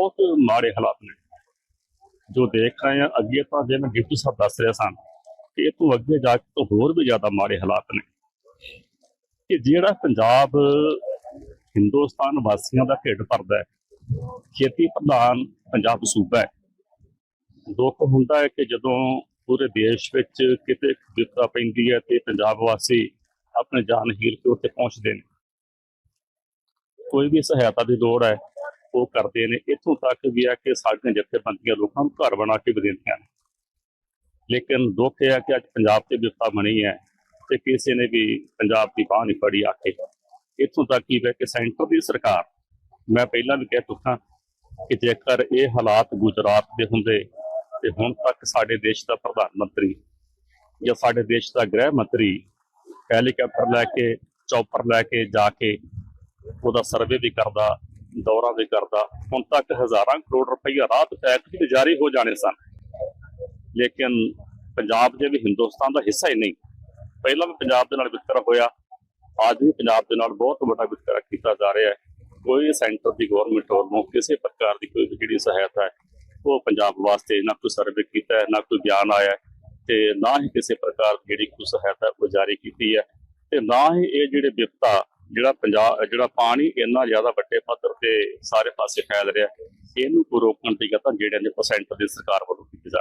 ਬਹੁਤ ਮਾੜੇ ਹਾਲਾਤ ਨੇ। ਜੋ ਦੇਖ ਰਹੇ ਆ ਅੱਗੇ ਤਾਂ ਜਿਵੇਂ ਡਿਪਟੀ ਸਾਹਿਬ ਦੱਸ ਰਿਹਾ ਸਨ ਕਿ ਇਹ ਤੋਂ ਅੱਗੇ ਜਾ ਕੇ ਤਾਂ ਹੋਰ ਵੀ ਜ਼ਿਆਦਾ ਮਾੜੇ ਹਾਲਾਤ ਨੇ। ਕਿ ਜਿਹੜਾ ਪੰਜਾਬ, ਹਿੰਦੁਸਤਾਨ ਵਾਸੀਆਂ ਦਾ ਢਿੱਡ ਭਰਦਾ ਹੈ, ਖੇਤੀ ਪ੍ਰਧਾਨ ਪੰਜਾਬ ਸੂਬਾ ਹੈ। ਦੁੱਖ ਹੁੰਦਾ ਹੈ ਕਿ ਜਦੋਂ ਪੂਰੇ ਦੇਸ਼ ਵਿੱਚ ਕਿਤੇ ਵਿਪਤਾ ਪੈਂਦੀ ਹੈ ਤੇ ਪੰਜਾਬ ਵਾਸੀ ਆਪਣੇ ਜਾਨ ਹੀਰ ਕੇ ਉੱਤੇ ਪਹੁੰਚਦੇ ਨੇ। ਕੋਈ ਵੀ ਸਹਾਇਤਾ ਦੀ ਲੋੜ ਹੈ ਉਹ ਕਰਦੇ ਨੇ, ਇੱਥੋਂ ਤੱਕ ਵੀ ਹੈ ਕਿ ਸਾਡੀਆਂ ਜਥੇਬੰਦੀਆਂ ਲੋਕਾਂ ਨੂੰ ਘਰ ਬਣਾ ਕੇ ਵੀ ਦਿੰਦੀਆਂ ਨੇ। ਲੇਕਿਨ ਦੁੱਖ ਇਹ ਹੈ ਕਿ ਅੱਜ ਪੰਜਾਬ ਤੇ ਵਿਪਤਾ ਬਣੀ ਹੈ ਤੇ ਕਿਸੇ ਨੇ ਵੀ ਪੰਜਾਬ ਦੀ ਬਾਹ ਨਹੀਂ ਫੜੀ ਆਖੇ ਇੱਥੋਂ ਤੱਕ ਕੀ ਹੈ ਕਿ ਸੈਂਟਰ ਦੀ ਸਰਕਾਰ, ਮੈਂ ਪਹਿਲਾਂ ਵੀ ਕਹਿ ਚੁੱਕਾ ਕਿ ਜੇਕਰ ਇਹ ਹਾਲਾਤ ਗੁਜਰਾਤ ਦੇ ਹੁੰਦੇ ਤੇ ਹੁਣ ਤੱਕ ਸਾਡੇ ਦੇਸ਼ ਦਾ ਪ੍ਰਧਾਨ ਮੰਤਰੀ ਜਾਂ ਸਾਡੇ ਦੇਸ਼ ਦਾ ਗ੍ਰਹਿ ਮੰਤਰੀ ਹੈਲੀਕਾਪਟਰ ਲੈ ਕੇ, ਚੌਪਰ ਲੈ ਕੇ ਜਾ ਕੇ ਉਹਦਾ ਸਰਵੇ ਵੀ ਕਰਦਾ ਦੌਰਾ ਦੇ ਕਰਦਾ, ਹੁਣ ਤੱਕ ਹਜ਼ਾਰਾਂ ਕਰੋੜ ਰੁਪਈਆ ਰਾਤ ਟੈਕਸ ਵੀ ਜਾਰੀ ਹੋ ਜਾਣੇ ਸਨ। ਲੇਕਿਨ ਪੰਜਾਬ ਜੇ ਵੀ ਹਿੰਦੁਸਤਾਨ ਦਾ ਹਿੱਸਾ ਹੀ ਨਹੀਂ। ਪਹਿਲਾਂ ਵੀ ਪੰਜਾਬ ਦੇ ਨਾਲ ਵਿਤਕਰਾ ਹੋਇਆ, ਅੱਜ ਵੀ ਪੰਜਾਬ ਦੇ ਨਾਲ ਬਹੁਤ ਵੱਡਾ ਵਿਤਕਰਾ ਕੀਤਾ ਜਾ ਰਿਹਾ ਹੈ। ਕੋਈ ਸੈਂਟਰ ਦੀ ਗਵਰਨਮੈਂਟ ਵੱਲੋਂ ਕਿਸੇ ਪ੍ਰਕਾਰ ਦੀ ਕੋਈ ਜਿਹੜੀ ਸਹਾਇਤਾ ਹੈ, ਉਹ ਪੰਜਾਬ ਵਾਸਤੇ ਨਾ ਕੋਈ ਸਰਵੇ ਕੀਤਾ ਹੈ, ਨਾ ਕੋਈ ਬਿਆਨ ਆਇਆ ਹੈ ਤੇ ਨਾ ਹੀ ਕਿਸੇ ਪ੍ਰਕਾਰ ਦੀ ਜਿਹੜੀ ਕੋਈ ਸਹਾਇਤਾ ਉਹ ਜਾਰੀ ਕੀਤੀ ਹੈ ਤੇ ਨਾ ਹੀ ਇਹ ਜਿਹੜੇ ਵਿਪਤਾ ਜਿਹੜਾ ਪੰਜਾਬ, ਜਿਹੜਾ ਪਾਣੀ ਇੰਨਾ ਜ਼ਿਆਦਾ ਵੱਡੇ ਪੱਧਰ ਤੇ ਸਾਰੇ ਪਾਸੇ ਫੈਲ ਰਿਹਾ ਇਹਨੂੰ ਕੋਈ ਰੋਕਣ ਦੀ ਗੱਲ ਤਾਂ ਜਿਹੜੇ ਨੇ ਸੈਂਟਰ ਦੀ ਸਰਕਾਰ ਵੱਲੋਂ ਕੀਤੀ ਜਾ ਰਹੀ